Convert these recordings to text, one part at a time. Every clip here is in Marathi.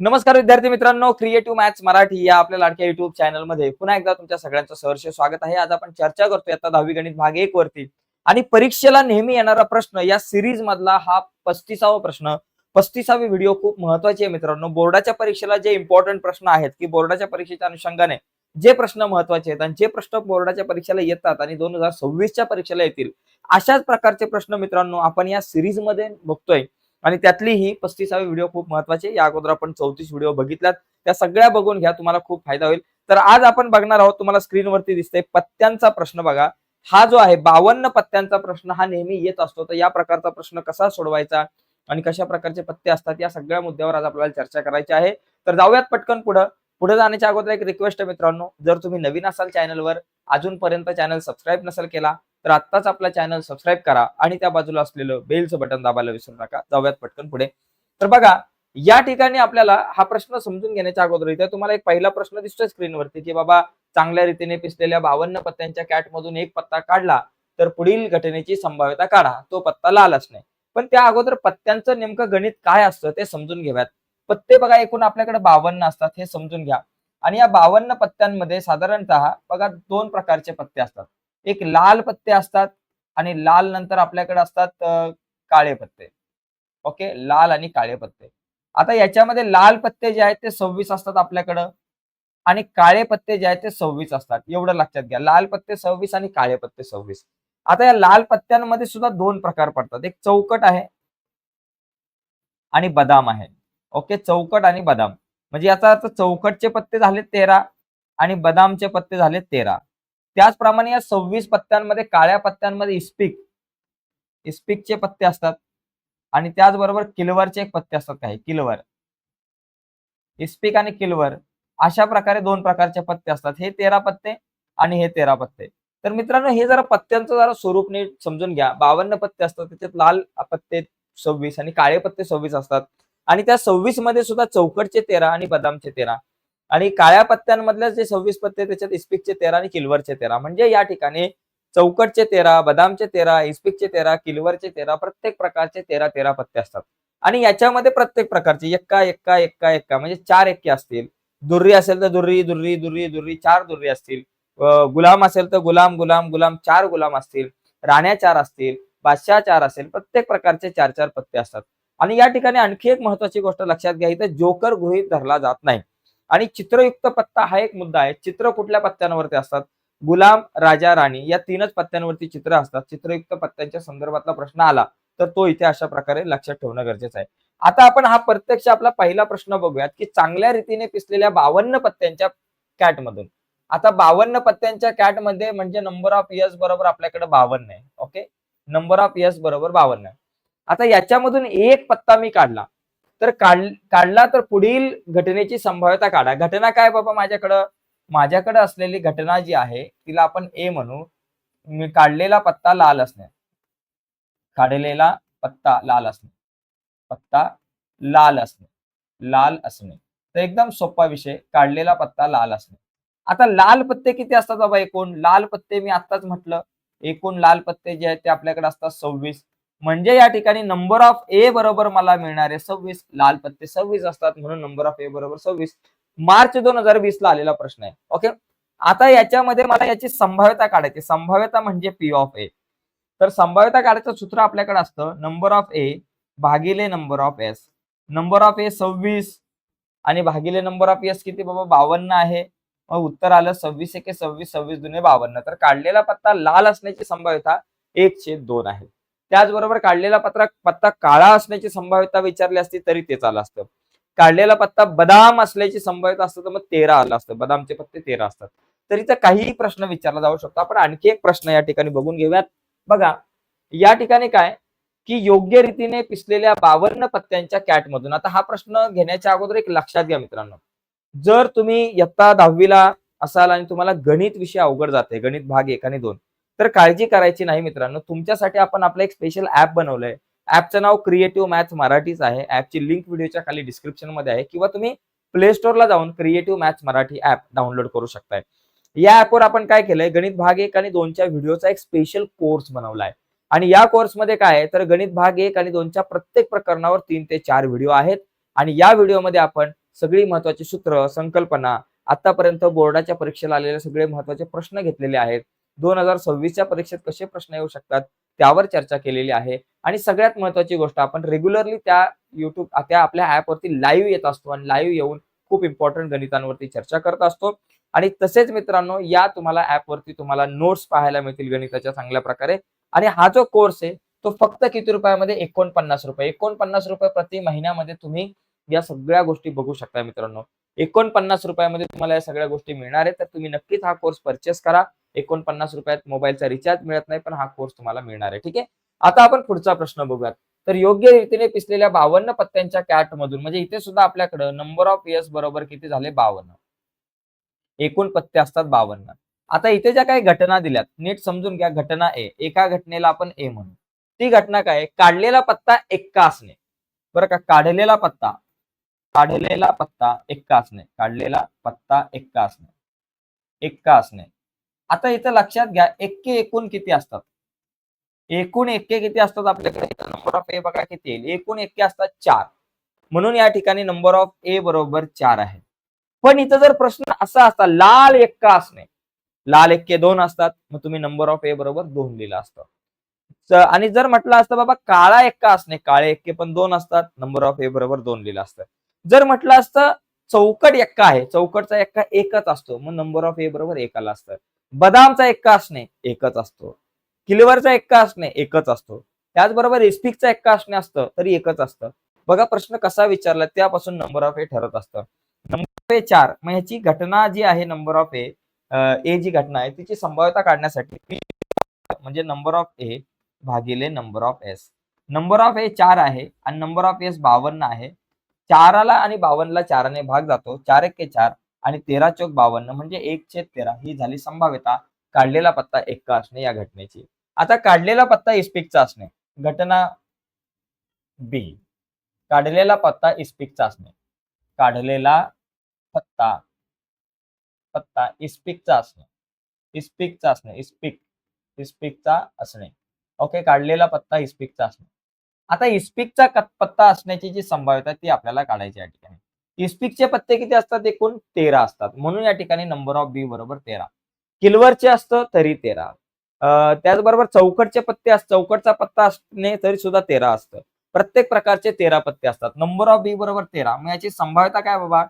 नमस्कार विद्यार्थी मित्रांनो क्रिएटिव्ह मॅथ्स मराठी या आपल्या लाडक्या युट्यूब चॅनलमध्ये पुन्हा एकदा तुमच्या सगळ्यांचं सहर्ष स्वागत आहे. आज आपण चर्चा करतोय आता दहावी गणित भाग एक वरती. आणि परीक्षेला नेहमी येणारा प्रश्न या सिरीज मधला हा पस्तीसावा प्रश्न. पस्तीसावी व्हिडिओ खूप महत्वाची आहे मित्रांनो. बोर्डाच्या परीक्षेला जे इम्पॉर्टंट प्रश्न आहेत की बोर्डाच्या परीक्षेच्या अनुषंगाने जे प्रश्न महत्त्वाचे आहेत आणि जे प्रश्न बोर्डाच्या परीक्षेला येतात आणि दोन हजार सव्वीसच्या परीक्षेला येतील अशाच प्रकारचे प्रश्न मित्रांनो आपण या सिरीजमध्ये बघतोय. आणि त्यातली ही पस्तीसावी व्हिडिओ खूप महत्वाची. या अगोदर आपण चौतीस व्हिडिओ बघितल्यात. त्या सगळ्या बघून घ्या तुम्हाला खूप फायदा होईल. तर आज आपण बघणार आहोत तुम्हाला स्क्रीनवरती दिसतंय पत्त्यांचा प्रश्न बघा. हा जो आहे बावन्न पत्त्यांचा प्रश्न हा नेहमी येत असतो. तर या प्रकारचा प्रश्न कसा सोडवायचा आणि कशा प्रकारचे पत्ते असतात या सगळ्या मुद्द्यावर आज आपल्याला चर्चा करायची आहे. तर जाऊयात पटकन पुढं. पुढे जाण्याच्या अगोदर एक रिक्वेस्ट आहे मित्रांनो. जर तुम्ही नवीन असाल चॅनलवर अजूनपर्यंत चॅनल सबस्क्राईब नसेल केला तर आत्ताच आपला चॅनल सबस्क्राईब करा आणि त्या बाजूला असलेलं बेलचं बटन दाबायला विसरू नका. जाऊयात पटकन पुढे. तर बघा या ठिकाणी आपल्याला हा प्रश्न समजून घेण्याच्या अगोदर इथे तुम्हाला एक पहिला प्रश्न दिसतोय स्क्रीनवरती की बाबा चांगल्या रीतीने पिसलेल्या बावन्न पत्त्यांच्या कॅट मधून एक पत्ता काढला तर पुढील घटनेची संभाव्यता काढा. तो पत्ता लाल असणे पण त्या अगोदर पत्त्यांचं नेमकं गणित काय असतं ते समजून घेऊयात. पत्ते बघा एकूण आपल्याकडे बावन्न असतात हे समजून घ्या. आणि या बावन्न पत्त्यांमध्ये साधारणतः बघा दोन प्रकारचे पत्ते असतात. एक लाल पत्ते असतात आणि लाल नंतर आपल्याकडे असतात काळे पत्ते. ओके? लाल आणि काळे पत्ते. आता याच्यामध्ये लाल पत्ते जे आहेत ते सव्वीस असतात आपल्याकडं आणि काळे पत्ते जे आहेत ते सव्वीस असतात. एवढं लक्षात घ्या. लाल पत्ते सव्वीस आणि काळे पत्ते सव्वीस. आता या लाल पत्त्यांमध्ये सुद्धा दोन प्रकार पडतात. एक चौकट आहे आणि बदाम आहे. ओके? चौकट आणि बदाम. म्हणजे याचा अर्थ चौकटचे पत्ते झाले तेरा आणि बदामचे पत्ते झाले तेरा. त्याचप्रमाणे या सव्वीस पत्त्यांमध्ये काळ्या पत्त्यांमध्ये इस्पिक. इस्पिकचे पत्ते असतात. आणि त्याचबरोबर किलवरचे एक पत्ते असतात काही किलवर. इस्पिक आणि किलवर अशा प्रकारे दोन प्रकारचे पत्ते असतात. हे तेरा पत्ते आणि हे तेरा पत्ते. तर मित्रांनो हे जरा पत्त्यांचं जरा स्वरूप नीट समजून घ्या. बावन्न पत्ते असतात त्याच्यात लाल पत्ते सव्वीस आणि काळे पत्ते सव्वीस असतात. आणि त्या सव्वीसमध्ये सुद्धा चौकटचे तेरा आणि बदामचे तेरा. आणि काळ्या पत्त्यांमधले जे सव्वीस पत्ते त्याच्यात इस्पिकचे तेरा आणि किल्वरचे तेरा. म्हणजे या ठिकाणी चौकटचे तेरा बदामचे तेरा इस्पिकचे तेरा किलवरचे तेरा प्रत्येक प्रकारचे तेरा तेरा पत्ते असतात. आणि याच्यामध्ये प्रत्येक प्रकारचे एक्का एक्का एक्का एक्का म्हणजे चार एक्के असतील. दुर्री असेल तर दुर्री दुर्री दुर्री दुर्री चार दुर्री असतील. गुलाम असेल तर गुलाम गुलाम गुलाम चार गुलाम असतील. राण्या चार असतील बादशाह चार असेल प्रत्येक प्रकारचे चार चार पत्ते असतात. आणि या ठिकाणी आणखी एक महत्वाची गोष्ट लक्षात घ्या इथं जोकर गृहित धरला जात नाही. आणि चित्रयुक्त पत्ता हा एक मुद्दा आहे. चित्र कुठल्या पत्त्यांवरती असतात? गुलाम राजा राणी या तीनच पत्त्यांवरती चित्र असतात. चित्रयुक्त पत्त्यांच्या संदर्भातला प्रश्न आला तर तो इथे अशा प्रकारे लक्षात ठेवणं गरजेचं आहे. आता आपण हा प्रत्यक्ष आपला पहिला प्रश्न बघूयात की चांगल्या रीतीने पिसलेल्या बावन्न पत्त्यांच्या कॅट मधून आता बावन्न पत्त्यांच्या कॅटमध्ये म्हणजे नंबर ऑफ इयर्स बरोबर आपल्याकडे बावन्न आहे. ओके नंबर ऑफ इयर्स बरोबर बावन्न आहे. आता याच्यामधून एक पत्ता मी काढला. तर काढ काढला तर पुढील घटनेची संभाव्यता काढा. घटना काय बाबा माझ्याकडं? माझ्याकडे असलेली घटना जी आहे तिला आपण ए म्हणू. मी काढलेला पत्ता लाल असणे. काढलेला पत्ता लाल असणे. पत्ता लाल असणे. लाल असणे. तर एकदम सोपा विषय. काढलेला पत्ता लाल असणे. आता लाल पत्ते किती असतात बाबा एकूण? लाल पत्ते मी आत्ताच म्हटलं. एकूण लाल पत्ते जे आहेत ते आपल्याकडे असतात सव्वीस. म्हणजे या ठिकाणी नंबर ऑफ ए बरोबर मला मिळणारे सव्वीस लाल पत्ते सव्वीस असतात म्हणून नंबर ऑफ ए बरोबर सव्वीस. मार्च दोन हजार वीस ला आलेला प्रश्न आहे. ओके आता याच्यामध्ये मला याची संभाव्यता काढायची. संभाव्यता म्हणजे पी ऑफ ए तर संभाव्यता काढायचं सूत्र आपल्याकडे असतं. नंबर ऑफ ए भागिले number of S number of A सव्वीस आणि भागिले नंबर ऑफ एस किती? बाबा बावन्न आहे. मग उत्तर आलं सव्वीस एके सव्वीस सव्वीस दुने बावन्न. तर काढलेला पत्ता लाल असण्याची संभाव्यता एक छेद दोन आहे. त्याचबरोबर काढलेला पत्रा पत्ता काळा असण्याची संभाव्यता विचारली असती तरी ते चाललं असतं. काढलेला पत्ता बदाम असल्याची संभाव्यता असतं तर मग तेरा आलं असतं. बदामचे पत्ते तेरा असतात. तर इथं काहीही प्रश्न विचारला जाऊ शकतो. आपण आणखी एक प्रश्न या ठिकाणी बघून घेऊयात. बघा या ठिकाणी काय? की योग्य रीतीने पिसलेल्या बावन्न पत्त्यांच्या कॅट मधून आता हा प्रश्न घेण्याच्या अगोदर एक लक्षात घ्या मित्रांनो. जर तुम्ही इयत्ता दहावीला असाल आणि तुम्हाला गणित विषय अवघड जाते गणित भाग एक आणि दोन तर काळजी करायची नाही मित्रांनो. तुमच्यासाठी आपण आपलं एक स्पेशल ऍप बनवलंय. ऍपचं नाव क्रिएटिव्ह मॅथ्स मराठीच आहे. ऍपची लिंक व्हिडिओच्या खाली डिस्क्रिप्शनमध्ये आहे. किंवा तुम्ही प्ले स्टोअरला जाऊन creative maths Marathi app download करू शकताय. या ऍपवर आपण काय केलंय? गणित भाग एक आणि दोनच्या व्हिडिओचा एक स्पेशल कोर्स बनवलाय. आणि या कोर्समध्ये काय आहे? तर गणित भाग एक आणि दोनच्या प्रत्येक प्रकरणावर तीन ते चार व्हिडिओ आहेत. आणि या व्हिडिओमध्ये आपण सगळी महत्वाची सूत्र संकल्पना आतापर्यंत बोर्डाच्या परीक्षेला आलेले सगळे महत्त्वाचे प्रश्न घेतलेले आहेत. दोन हजार सव्वीसच्या परीक्षेत कसे प्रश्न येऊ शकतात त्यावर चर्चा केलेली आहे. आणि सगळ्यात महत्वाची गोष्ट आपण रेग्युलरली त्या युट्यूब त्या आपल्या ऍपवरती लाईव्ह येत असतो आणि लाईव्ह येऊन खूप इम्पॉर्टंट गणितांवरती चर्चा करत असतो. आणि तसेच मित्रांनो या तुम्हाला ऍपवरती तुम्हाला नोट्स पाहायला मिळतील गणिताच्या चांगल्या प्रकारे. आणि हा जो कोर्स आहे तो फक्त किती रुपयामध्ये? एकोणपन्नास रुपये. एकोणपन्नास रुपये प्रति महिन्यामध्ये तुम्ही या सगळ्या गोष्टी बघू शकता मित्रांनो. एकोणपन्नास रुपयामध्ये तुम्हाला या सगळ्या गोष्टी मिळणार आहेत तर तुम्ही नक्कीच हा कोर्स परचेस करा. एकोणपन्नास रुपयात मोबाईलचा रिचार्ज मिळत नाही पण हा कोर्स तुम्हाला मिळणार आहे. ठीक आहे? आता आपण पुढचा प्रश्न बघूयात. तर योग्य रीतीने पिसलेल्या बावन्न पत्त्यांच्या कॅट मधून म्हणजे इथे सुद्धा आपल्याकडे नंबर ऑफ इयर्स बरोबर किती झाले? बावन्न. एकूण पत्ते असतात बावन्न. आता इथे ज्या काही घटना दिल्यात नीट समजून घ्या घटना ए एका घटनेला आपण ए म्हणू. ती घटना काय काढलेला पत्ता एक्का असणे. बरं का? काढलेला पत्ता काढलेला पत्ता एक्का असणे. काढलेला पत्ता एक्का असणे. एक्का असणे. आता इथं लक्षात घ्या एक्के एकूण किती असतात? एकूण एक्के किती असतात आपल्याकडे? नंबर ऑफ ए बघा किती येईल. एकूण एक्के असतात चार. म्हणून या ठिकाणी नंबर ऑफ ए बरोबर चार आहे. पण इथं जर प्रश्न असा असता लाल एक्का असणे. लाल एक्के दोन असतात मग तुम्ही नंबर ऑफ ए बरोबर दोन लिहिलं असतं. आणि जर म्हटलं असतं बाबा काळा एक्का असणे काळे एक्के पण दोन असतात नंबर ऑफ ए बरोबर दोन लिहिलं असतं. जर म्हटलं असतं चौकट एक्का आहे चौकटचा एक्का एकच असतो मग नंबर ऑफ ए बरोबर एकाला असतं. बदामचा एक्का असणे एकच असतो. किल्वरचा एक्का असणे एकच असतो. त्याचबरोबर इस्पिकचा एक्का असणे असतं तरी एकच असतं. बघा प्रश्न कसा विचारला त्यापासून नंबर ऑफ ए ठरत असतं. नंबर ऑफ ए चार मग ह्याची घटना जी आहे नंबर ऑफ ए ए जी घटना आहे तिची संभाव्यता काढण्यासाठी म्हणजे नंबर ऑफ ए भागिले number of S number of A चार आहे आणि नंबर ऑफ एस बावन्न आहे. चाराला आणि बावन्नला चाराने भाग जातो. चार एक चार. आणि तेरा चौक बावन्न म्हणजे एक छेद तेरा ही झाली संभाव्यता काढलेला पत्ता एक्का असणे या घटनेची. आता काढलेला पत्ता इस्पिकचा असणे. घटना बी काढलेला पत्ता इस्पिकचा असणे. काढलेला पत्ता पत्ता इस्पिकचा असणे. इस्पिकचा असणे. इस्पिक इस्पिकचा असणे. ओके काढलेला पत्ता इस्पिकचा असणे. आता इस्पिकचा पत्ता असण्याची जी संभाव्यता ती आपल्याला काढायची या ठिकाणी. इस्पिकचे पत्ते किती असतात एकूण? तेरा असतात. म्हणून या ठिकाणी नंबर ऑफ बी बरोबर तेरा. किल्वरचे असतं तरी तेरा. त्याचबरोबर चौकटचे पत्ते असतात चौकटचा पत्ता असणे तरी सुद्धा तेरा असतं. प्रत्येक प्रकारचे तेरा पत्ते असतात. नंबर ऑफ बी बरोबर तेरा. मग याची संभाव्यता काय बाबा?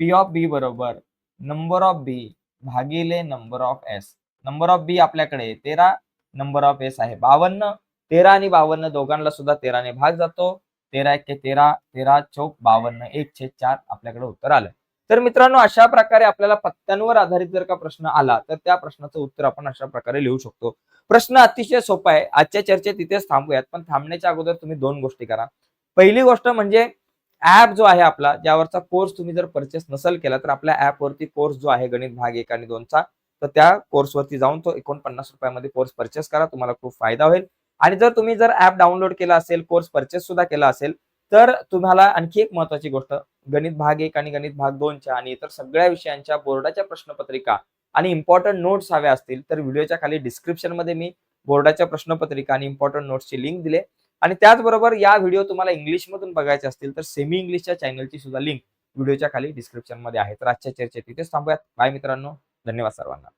पी ऑफ बी बरोबर. नंबर ऑफ बी भागिले number of S number of B आपल्याकडे तेरा नंबर ऑफ एस आहे. बावन्न तेरा आणि बावन्न दोघांना सुद्धा तेराने भाग जातो. तेरा एक तेरा तेरा चौक बावन्न एक चार आपल्याकडे उत्तर आलं. तर मित्रांनो अशा प्रकारे आपल्याला पत्त्यांवर आधारित जर का प्रश्न आला तर त्या प्रश्नाचं उत्तर आपण अशा प्रकारे लिहू शकतो. प्रश्न अतिशय सोपा आहे. आजच्या चर्चेत तिथेच थांबूयात पण थांबण्याच्या अगोदर तुम्ही दोन गोष्टी करा. पहिली गोष्ट म्हणजे ऍप जो आहे आपला ज्यावरचा कोर्स तुम्ही जर परचेस नसेल केला तर आपल्या ऍपवरती कोर्स जो आहे गणित भाग एक आणि दोनचा तर त्या कोर्सवरती जाऊन तो एकोणपन्नास रुपयामध्ये कोर्स परचेस करा. तुम्हाला खूप फायदा होईल. आणि जर तुम्ही जर ऍप डाउनलोड केला असेल कोर्स परचेस सुद्धा केला असेल तर तुम्हाला आणखी एक महत्वाची गोष्ट गणित भाग एक आणि गणित भाग दोनच्या आणि इतर सगळ्या विषयांच्या बोर्डाच्या प्रश्नपत्रिका आणि इम्पॉर्टंट नोट्स हव्या असतील तर व्हिडिओच्या खाली डिस्क्रिप्शनमध्ये मी बोर्डाच्या प्रश्नपत्रिका आणि इम्पॉर्टंट नोट्सची लिंक दिले. आणि त्याचबरोबर या व्हिडिओ तुम्हाला इंग्लिश मधून बघायचे असतील तर सेमी इंग्लिशच्या चॅनलची सुद्धा लिंक व्हिडिओच्या खाली डिस्क्रिप्शनमध्ये आहे. तर आजच्या चर्चेत तिथेच थांबूयात. बाय मित्रांनो. धन्यवाद सर्वांना.